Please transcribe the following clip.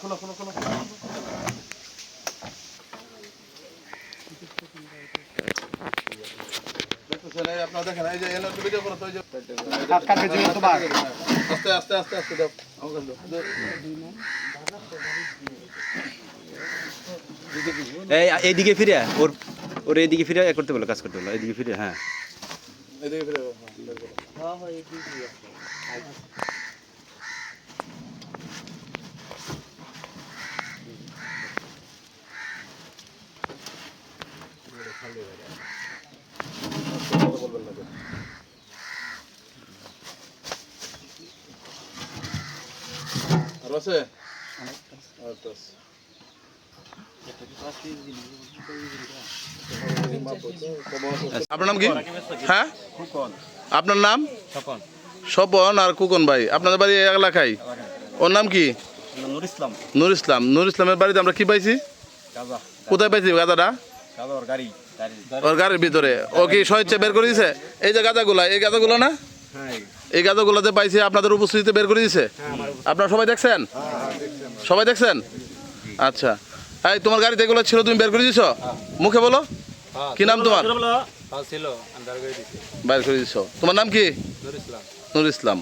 খোলো খোলো খোলো। খোলো এই আপনারা দেখেন, এই যে এনে ভিডিও করো তো, আস্তে আস্তে আস্তে আস্তে দাও। আমার কাছে দাও। এই এইদিকে ফিরে ওর ওর এইদিকে ফিরে এ করতে বলো কাজ করতে বলো। এইদিকে ফিরে হ্যাঁ। এদিকে ফিরে দাও, হ্যাঁ, বের আর আছে আপনার নাম কি? হ্যাঁ? আপনার নাম? স্বপন আর কুকন ভাই। আপনাদের বাড়ি এলাকায় ওর নাম কি? নুর ইসলাম। নূর ইসলাম। নূর ইসলামের বাড়িতে আমরা কি পাইছি? কোথায় পাইছি গাদাটা ওর গাড়ি গাড়ি ওর গাড়ির ভিতরে ও কি স্বেচ্ছা বের করে দিছে এই যে গাদাগুলা এই গাদাগুলো না হ্যাঁ এই গাদাগুলোতে পাইছি আপনাদের উপস্থিতিতে বের করে দিছে আপনারা সবাই দেখছেন সবাই দেখছেন আচ্ছা এই তোমার গাড়িতে এগুলো ছিল তুমি বের করে দিছো মুখে বলো কি নাম তোমার ছিল করে দিছে বের করে দিছো তোমার নাম কি নুর ইসলাম নুর ইসলাম